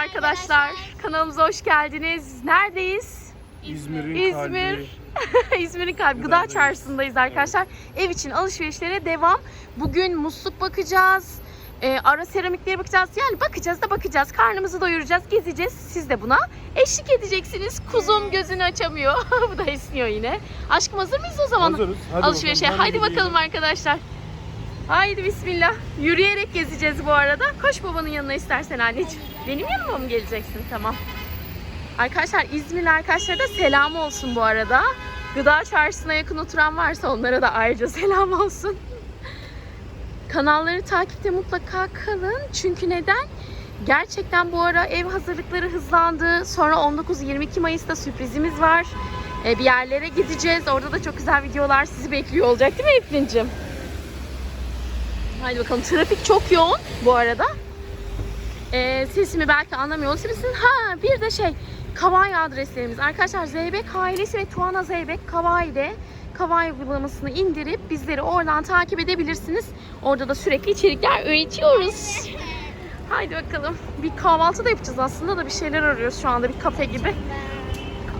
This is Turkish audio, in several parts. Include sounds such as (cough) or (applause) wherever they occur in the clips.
arkadaşlar. Kanalımıza hoş geldiniz. Neredeyiz? İzmir'in İzmir. kalbi. (laughs) İzmir'in kalbi gıda çarşısındayız arkadaşlar. Ev için alışverişlere devam. Bugün musluk bakacağız. Ee, ara seramiklere bakacağız. Yani bakacağız da bakacağız. Karnımızı doyuracağız, gezeceğiz. Siz de buna eşlik edeceksiniz. Kuzum gözünü açamıyor. (laughs) Bu da esniyor yine. Aşkım hazır mıyız o zaman? Hazırız. Hadi Alışverişe. bakalım, Haydi hadi bakalım arkadaşlar. Haydi bismillah. Yürüyerek gezeceğiz bu arada. Koş babanın yanına istersen anneciğim. Benim yanıma mı geleceksin? Tamam. Arkadaşlar İzmirli arkadaşlara da selam olsun bu arada. Gıda çarşısına yakın oturan varsa onlara da ayrıca (laughs) selam olsun. Kanalları takipte mutlaka kalın. Çünkü neden? Gerçekten bu ara ev hazırlıkları hızlandı. Sonra 19-22 Mayıs'ta sürprizimiz var. Ee, bir yerlere gideceğiz. Orada da çok güzel videolar sizi bekliyor olacak değil mi Eflin'cim? Haydi bakalım. Trafik çok yoğun bu arada. Ee, sesimi belki anlamıyor olabilirsiniz. Ha bir de şey Kavai adreslerimiz. Arkadaşlar Zeybek ailesi ve Tuana Zeybek Kavai'de Kavai uygulamasını indirip bizleri oradan takip edebilirsiniz. Orada da sürekli içerikler üretiyoruz. Haydi bakalım. Bir kahvaltı da yapacağız aslında da bir şeyler arıyoruz şu anda bir kafe gibi.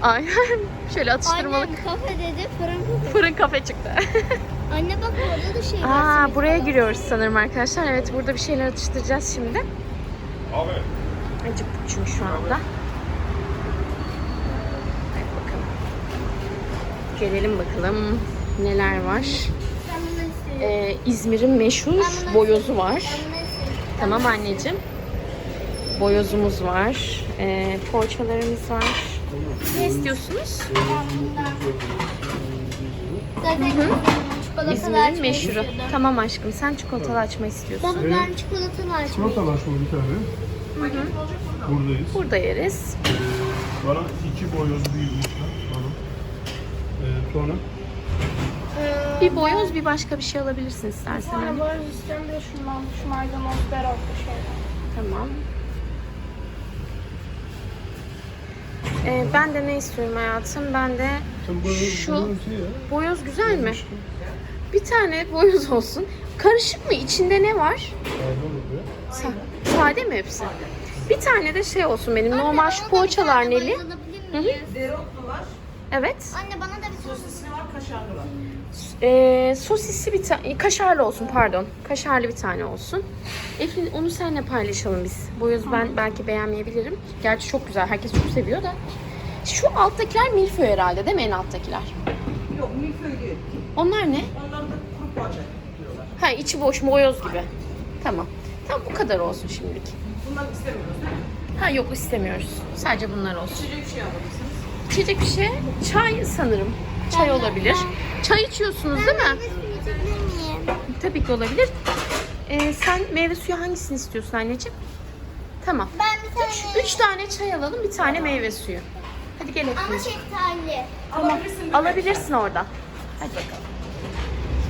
Aynen. (laughs) Şöyle atıştırmalık Annem kafe dedi fırın kafe. fırın kafe çıktı. (laughs) Anne bak orada da şey var. Aa buraya falan. giriyoruz sanırım arkadaşlar. Evet burada bir şeyler atıştıracağız şimdi. Abi. Acıktık çünkü şu anda. Hadi bakalım. Gelelim bakalım neler var. Ee, İzmir'in meşhur boyozu var. Tamam anneciğim. Boyozumuz var. Ee, poğaçalarımız var. Ne istiyorsunuz? Ben bundan. Çikolatalı İzmir'in açmayı meşhuru. istiyordum. Tamam aşkım sen çikolatalı açma istiyorsun. Baba ben çikolatalı açmayı Çikolata başlıyor bir tane. Buradayız. Burada yeriz. Bana iki boyoz bir lütfen. Bana. Ee, sonra Bir boyoz bir başka bir şey alabilirsin istersen. Sonra hani. böyle üstten de şundan, şu maydanoz dereotlu şeyler. Tamam. Ee, ben de ne istiyorum hayatım? Ben de sen boyoz Şu- boyoz şey ya. boyoz güzel mi? Bir tane boyoz olsun. Karışık mı? İçinde ne var? Sa- sade mi hepsi? Bir tane de şey olsun benim normal şu poğaçalar neli. Hı hı. Evet. Anne bana da bir sosis. Ee, sosisli bir tane, kaşarlı olsun pardon. Kaşarlı bir tane olsun. Eflin onu seninle paylaşalım biz. Boyoz ben belki beğenmeyebilirim. Gerçi çok güzel, herkes çok seviyor da. Şu alttakiler milföy herhalde değil mi en alttakiler? Yok milföy değil. Onlar ne? Onlar poğaça diyorlar. Ha içi boş boyoz gibi. Tamam. Tamam bu kadar olsun şimdilik. Bunları istemiyoruz değil mi? Ha yok istemiyoruz. Sadece bunlar olsun. İçecek bir şey alabilirsiniz. İçecek bir şey, çay sanırım. Çay olabilir. Çay içiyorsunuz değil mi? Tabii ki olabilir. Ee, sen meyve suyu hangisini istiyorsun anneciğim? Tamam. Ben bir tane Üç tane çay alalım, bir tane meyve suyu. Hadi gel ama Efe'ciğim. şeftali. Alabilirsin. Alabilirsin oradan. Hadi bakalım.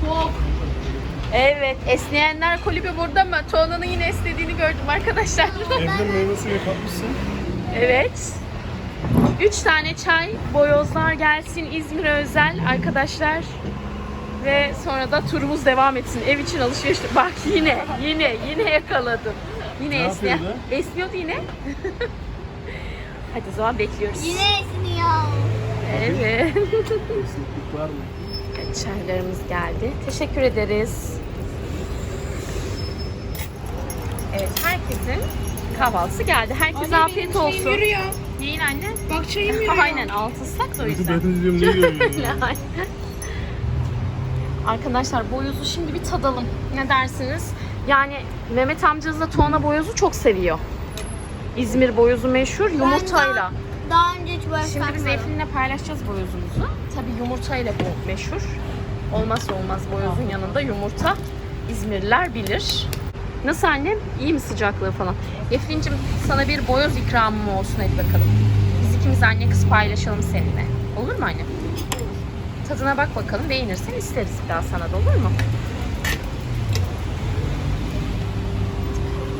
Çok. Evet, esneyenler kulübü burada mı? Tuğla'nın yine esnediğini gördüm arkadaşlar. Evde meyve suyu katmışsın. evet. Üç tane çay, boyozlar gelsin İzmir'e özel arkadaşlar. Ve sonra da turumuz devam etsin. Ev için alışveriş. Bak yine, yine, yine yakaladım. Yine Ne esniyor. yapıyordu? Esniyordu yine. (laughs) Hadi o zaman bekliyoruz. Yine esniyor. Evet. (laughs) Kesinliklik var mı? Çaylarımız geldi. Teşekkür ederiz. Evet, herkesin kahvaltısı geldi. Herkese afiyet olsun. yürüyor. Yiyin anne. Bak çayım yürüyor. Aynen altı ıslak da o Ben yüzden. diyorum ne. (laughs) Arkadaşlar boyozu şimdi bir tadalım. Ne dersiniz? Yani Mehmet amcanız da Tuana boyozu çok seviyor. İzmir boyozu meşhur yumurtayla. Daha önce hiç böyle Şimdi biz. Eflin'le paylaşacağız boyozumuzu. Tabii yumurtayla bu meşhur. Olmazsa olmaz boyozun yanında yumurta. İzmirliler bilir. Nasıl annem? İyi mi sıcaklığı falan? Eflin'cim sana bir boyoz ikramım olsun hadi bakalım. Biz ikimiz anne kız paylaşalım seninle. Olur mu anne? Tadına bak bakalım. Beğenirsen isteriz bir daha sana da olur mu?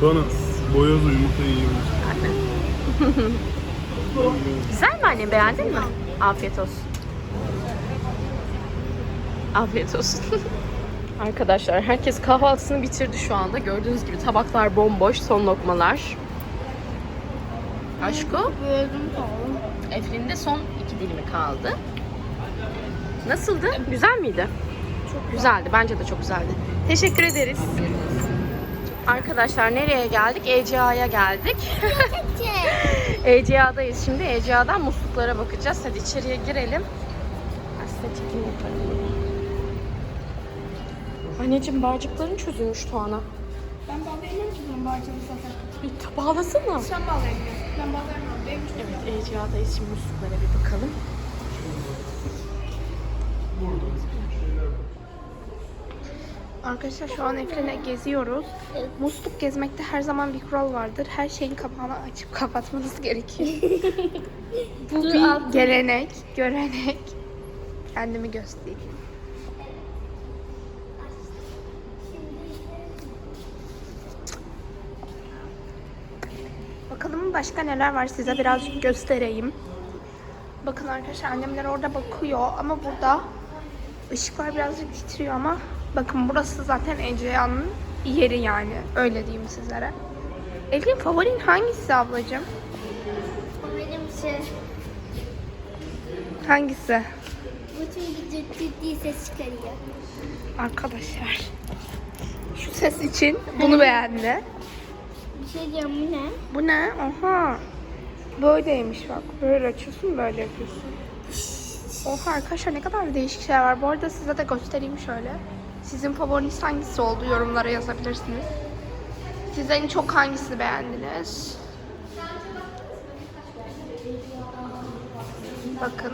Bana boyozlu yumurta yiyebilirsin. (laughs) Anne. Güzel mi anne? Beğendin mi? Afiyet olsun. Afiyet olsun. (laughs) Arkadaşlar herkes kahvaltısını bitirdi şu anda. Gördüğünüz gibi tabaklar bomboş, son lokmalar. Aşko. Eflin'in de son iki dilimi kaldı. Nasıldı? Güzel miydi? Çok güzeldi. Bence de çok güzeldi. Teşekkür ederiz. Arkadaşlar nereye geldik? ECA'ya geldik. ECA'dayız (laughs) şimdi. ECA'dan musluklara bakacağız. Hadi içeriye girelim. Aslında çekim yaparım. Anneciğim bağcıkların çözülmüş Tuana. Ben bağlayamam ki bunun bağcığı zaten. Bir bağlasana. Sen bağlayabiliyorsun. Ben bağlayamam. Benim. Evet, ECA'dayız. Şimdi musluklara bir bakalım. Arkadaşlar şu an Efren'e geziyoruz. Musluk gezmekte her zaman bir kural vardır. Her şeyin kapağını açıp kapatmanız gerekiyor. (laughs) Bu bir gelenek, görenek. Kendimi göstereyim. Bakalım başka neler var size birazcık göstereyim. Bakın arkadaşlar annemler orada bakıyor ama burada ışıklar birazcık titriyor ama bakın burası zaten Ece'nin yeri yani. Öyle diyeyim sizlere. Elin favorin hangisi ablacığım? Benim şey. Hangisi? Bu çünkü ciddi ciddi ses çıkarıyor. Arkadaşlar. Şu ses için bunu beğendi. Şey diyeceğim bu ne? Bu ne? Oha. Böyleymiş bak. Böyle açıyorsun böyle yapıyorsun. Oha arkadaşlar ne kadar değişik şeyler var. Bu arada size de göstereyim şöyle. Sizin favoriniz hangisi oldu? Yorumlara yazabilirsiniz. Siz en çok hangisini beğendiniz? Bakın.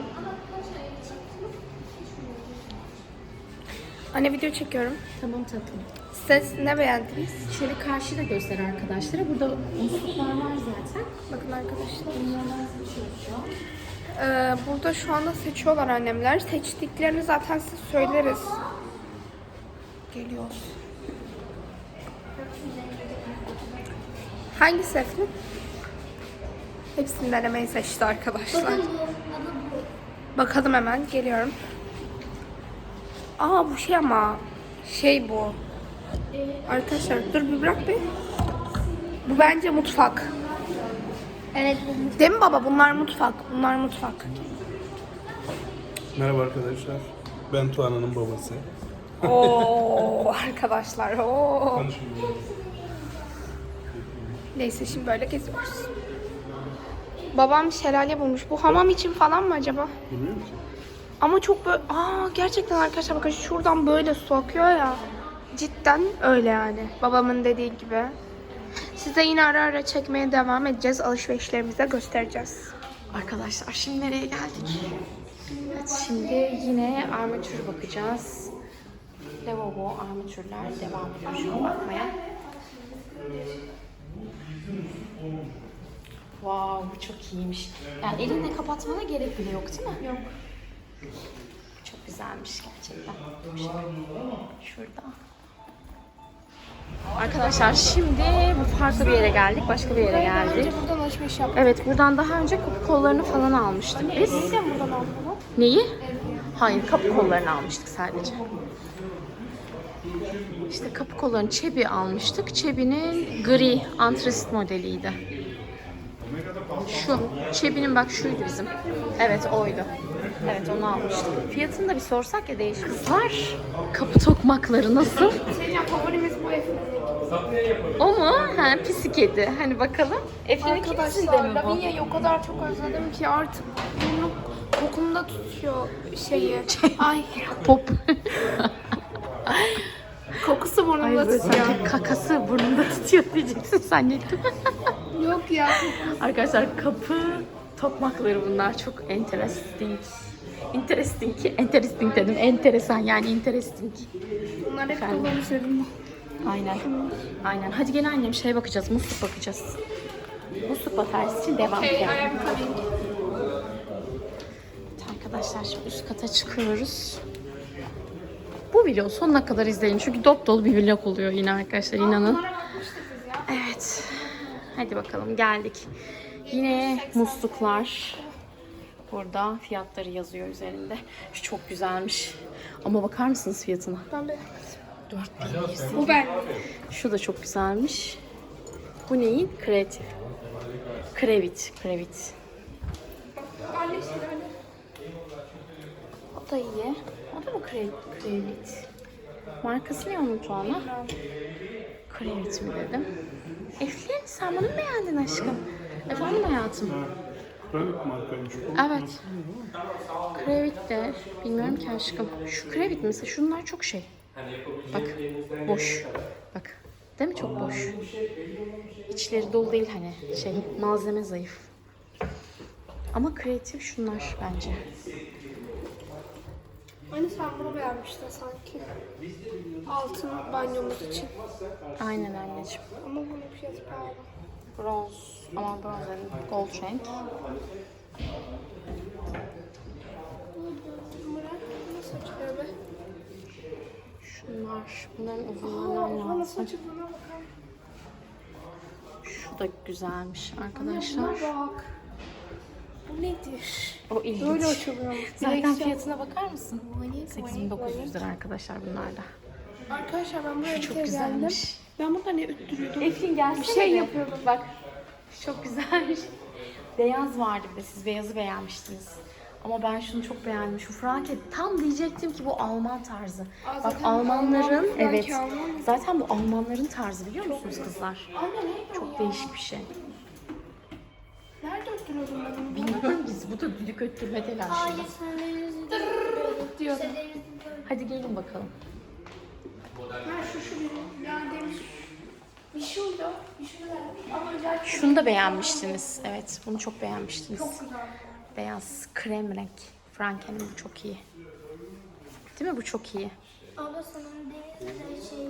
Anne video çekiyorum. Tamam tatlım. Siz ne beğendiniz? Şöyle karşıda göster arkadaşlara. Burada musluklar var zaten. Bakın arkadaşlar. Ee, burada şu anda seçiyorlar annemler. Seçtiklerini zaten size söyleriz. Geliyoruz. Hangisi Eflin? Hepsini denemeyi seçti arkadaşlar. Bakalım hemen geliyorum. Aa bu şey ama şey bu. Arkadaşlar dur bir bırak bir. Bu bence mutfak. Evet bu Değil mi baba? Bunlar mutfak. Bunlar mutfak. Merhaba arkadaşlar. Ben Tuana'nın babası. Oo (laughs) arkadaşlar. Oo. Neyse şimdi böyle geziyoruz. Babam şelale bulmuş. Bu hamam için falan mı acaba? Bilmiyorum ki. Ama çok böyle... Aa gerçekten arkadaşlar bakın şuradan böyle su akıyor ya. Cidden öyle yani. Babamın dediği gibi. Size yine ara ara çekmeye devam edeceğiz. Alışverişlerimize göstereceğiz. Arkadaşlar şimdi nereye geldik? Evet şimdi yine armatür bakacağız. Lavabo armatürler devam ediyor şu an bakmaya. Wow bu çok iyiymiş. Yani elinle kapatmana gerek bile yok değil mi? Yok. Çok güzelmiş gerçekten. Şurada. Arkadaşlar şimdi bu farklı bir yere geldik. Başka bir yere geldik. Buradan alışveriş yap. Evet buradan daha önce kapı kollarını falan almıştık biz. Neden buradan aldın? Neyi? Hayır kapı kollarını almıştık sadece. İşte kapı kollarını çebi almıştık. Çebinin gri antrasit modeliydi. Şu. Çebinin bak şuydu bizim. Evet oydu. Evet onu almıştık. Fiyatını da bir sorsak ya değişik. Kızlar kapı tokmakları nasıl? Senin favorimiz bu Efe'nin. O mu? Ha pisi kedi. Hani bakalım. Efe'nin kimisinde Arkadaşlar mi bu? Lavinia'yı o kadar çok özledim ki artık burnum kokumda tutuyor şeyi. (laughs) Ay Pop. kokusu burnumda Ay böyle tutuyor. sanki kakası burnunda tutuyor diyeceksin zannettim. (laughs) Yok ya. Arkadaşlar kapı tokmakları bunlar çok interesting. Interesting ki, interesting dedim. Enteresan yani interesting. Bunlar hep Efendim? Aynen. Aynen. Hadi gel annem şey bakacağız. Musluk bakacağız. Musluk bataryası için devam Hey, I edelim. am coming. Evet arkadaşlar şimdi üst kata çıkıyoruz. Bu vlogu sonuna kadar izleyin. Çünkü dop dolu bir vlog oluyor yine arkadaşlar inanın. Evet. Hadi bakalım geldik. Yine musluklar. Burada fiyatları yazıyor üzerinde. Şu çok güzelmiş. Ama bakar mısınız fiyatına? Ben de. 4100. Bu ben. Şu da çok güzelmiş. Bu neyin? Kreatif. Krevit, krevit. Anne. O da iyi. O da mı krevit? krevit? Markası ne onun Tuana? Krevit mi dedim. Eflin sen bunu mu beğendin aşkım? Efendim hayatım? Ha, Krevit markaymış bu. Evet. Krevit de bilmiyorum ki aşkım. Şu krevit mesela şunlar çok şey. Bak boş. Bak. Değil mi çok boş? İçleri dolu değil hani şey malzeme zayıf. Ama kreatif şunlar bence. Anne sen bunu beğenmiştin sanki. Altın banyomuz için. Aynen anneciğim. Ama bunun fiyatı pahalı. Bronz ama bronz dedim, gold renk. Şunlar, bunların uzunluğundan lazım. buna Şu da güzelmiş arkadaşlar. bak. Bu nedir? O ilginç. Böyle açılıyormuş. Zaten Direksiyon. fiyatına bakar mısın? 8900 lira arkadaşlar bunlar da. Arkadaşlar ben buraya bir Çok kere geldim. güzelmiş. Ben burada ne öttürüyordum? Eflin gelsene Bir şey yapıyordum. Bak. Çok güzelmiş. Beyaz vardı bir de siz beyazı beğenmiştiniz. Ama ben şunu çok beğendim. Şu franket tam diyecektim ki bu Alman tarzı. Aa, Bak zaten Almanların Alman evet. Alman. Zaten bu Almanların tarzı biliyor musunuz kızlar? Anne Çok ya? değişik bir şey. Nerede öttürüyordum ben onu? Bilmiyorum biz bu da düdük öttürme telaşı. Hayır sen de yüzünü diyordum. Hadi gelin bakalım. Ha şu şu benim. Ya demiş. Bir şuydu. Bir şunu vermiş. Ama Şunu da beğenmiştiniz. Evet bunu çok beğenmiştiniz. çok güzel. Beyaz krem renk. Franken'in bu çok iyi. Değil mi bu çok iyi? Abla sana denizde şey...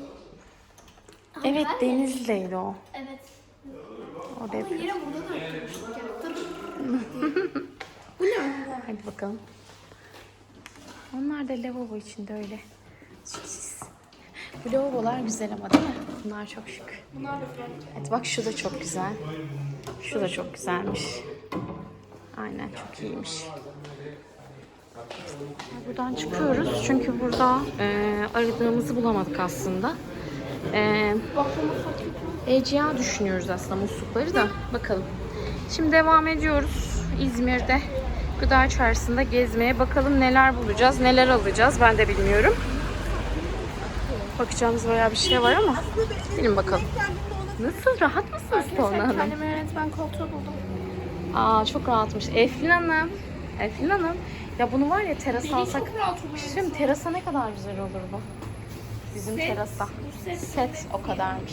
Evet? Denizli'deydi o. Evet. O da yapıyor. Yine burada da öttürmüştük ya. Bu ne? Hadi bakalım. Onlar da lavabo içinde öyle. Bu lavabolar güzel ama değil mi? Bunlar çok şık. Bunlar da frank. Evet bak şu da çok güzel. Şu da çok güzelmiş. Aynen çok iyiymiş. Buradan çıkıyoruz çünkü burada e, aradığımızı bulamadık aslında. E, Ecea düşünüyoruz aslında muslukları da bakalım. Şimdi devam ediyoruz İzmir'de gıda çarşısında gezmeye. Bakalım neler bulacağız, neler alacağız ben de bilmiyorum. Bakacağımız bayağı bir şey var ama gelin bakalım. Nasıl? Rahat mısınız Tolga Hanım? Kendime yönetmen koltuğu buldum. Aa çok rahatmış. Eflin Hanım. Eflin Hanım. Ya bunu var ya teras alsak. Şimdi terasa ne kadar güzel olur bu. Bizim terasa. Set o kadarmış.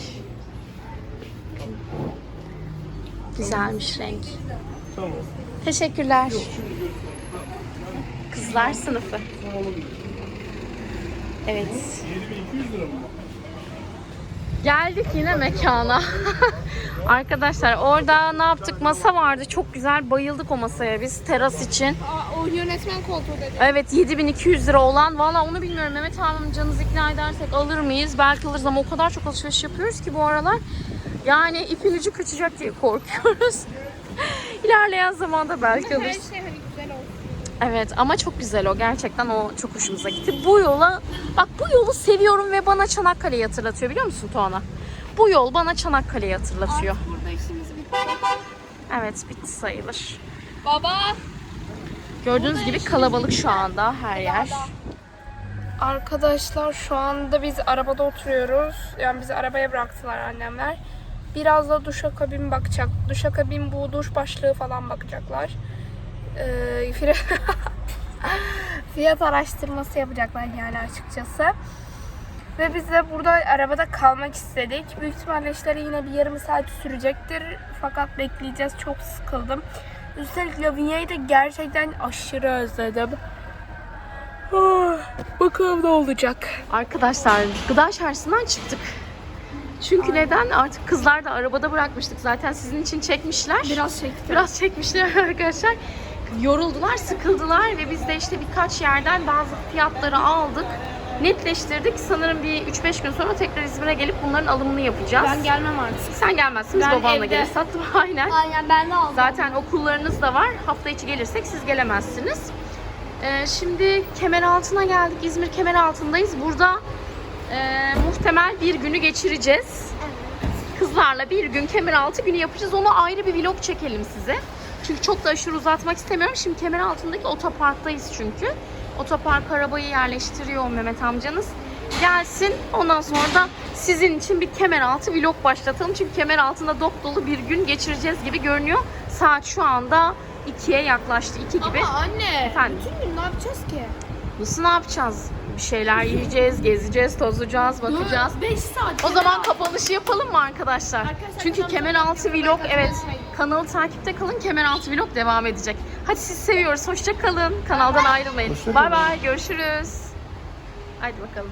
Güzelmiş renk. Tamam. Teşekkürler. Kızlar sınıfı. Evet. 7200 lira mı? Geldik yine mekana. (laughs) Arkadaşlar orada ne yaptık? Masa vardı. Çok güzel. Bayıldık o masaya biz teras için. Aa, o yönetmen koltuğu dedi. Evet 7200 lira olan. Valla onu bilmiyorum. Mehmet amcanızı ikna edersek alır mıyız? Belki alırız ama o kadar çok alışveriş yapıyoruz ki bu aralar. Yani ipin ucu kaçacak diye korkuyoruz. (laughs) İlerleyen zamanda belki Her alırız. şey hani güzel olsun. Evet ama çok güzel o. Gerçekten o çok hoşumuza gitti. Bu yola, bak bu yolu seviyorum ve bana Çanakkale'yi hatırlatıyor biliyor musun Tuana? Bu yol bana Çanakkale'yi hatırlatıyor. Burada işimiz bitti. Evet bitti sayılır. Baba. Gördüğünüz gibi kalabalık şu anda her yer. Arkadaşlar şu anda biz arabada oturuyoruz. Yani bizi arabaya bıraktılar annemler. Biraz da duşakabin bakacak. Duşakabin bu duş başlığı falan bakacaklar. Ee, fiyat, (laughs) fiyat araştırması yapacaklar yani açıkçası. Ve biz de burada arabada kalmak istedik. Büyük ihtimalle işleri yine bir yarım saat sürecektir. Fakat bekleyeceğiz. Çok sıkıldım. Üstelik Lavinia'yı da gerçekten aşırı özledim. Ah, Bakalım ne olacak. Arkadaşlar gıda çarşısından çıktık. Çünkü neden? Artık kızlar da arabada bırakmıştık. Zaten sizin için çekmişler. Biraz çektim. Biraz çekmişler (laughs) arkadaşlar. Yoruldular, sıkıldılar ve biz de işte birkaç yerden bazı fiyatları aldık. Netleştirdik. Sanırım bir 3-5 gün sonra tekrar İzmir'e gelip bunların alımını yapacağız. Ben gelmem artık. Sen gelmezsin, biz Ben babanla evde. geliriz. Hatta (laughs) aynen. Aynen ben de aldım. Zaten okullarınız da var. Hafta içi gelirsek siz gelemezsiniz. Ee, şimdi Kemeraltı'na geldik. İzmir Kemeraltı'ndayız. Burada e, muhtemel bir günü geçireceğiz. kızlarla bir gün Kemeraltı günü yapacağız. Onu ayrı bir vlog çekelim size. Çünkü çok da aşırı uzatmak istemiyorum. Şimdi Kemeraltı'ndaki otoparktayız çünkü. Otopark arabayı yerleştiriyor Mehmet amcanız. Gelsin ondan sonra da sizin için bir Kemeraltı vlog başlatalım. Çünkü Kemeraltı'nda dop dolu bir gün geçireceğiz gibi görünüyor. Saat şu anda 2'ye yaklaştı. 2 gibi. Ama anne Efendim? bütün gün ne yapacağız ki? Nasıl ne yapacağız? Bir şeyler yiyeceğiz, gezeceğiz, tozacağız, bakacağız. 5 saat. O zaman kapanışı yapalım mı arkadaşlar? Arkadaşlar, Çünkü kanalı Kemeraltı Vlog evet kanalı takipte kalın. Kemeraltı Vlog devam edecek. Hadi siz seviyoruz. Hoşça kalın. Kanaldan ayrılmayın. Hoşça Bay kalın. bay. Görüşürüz. Haydi bakalım.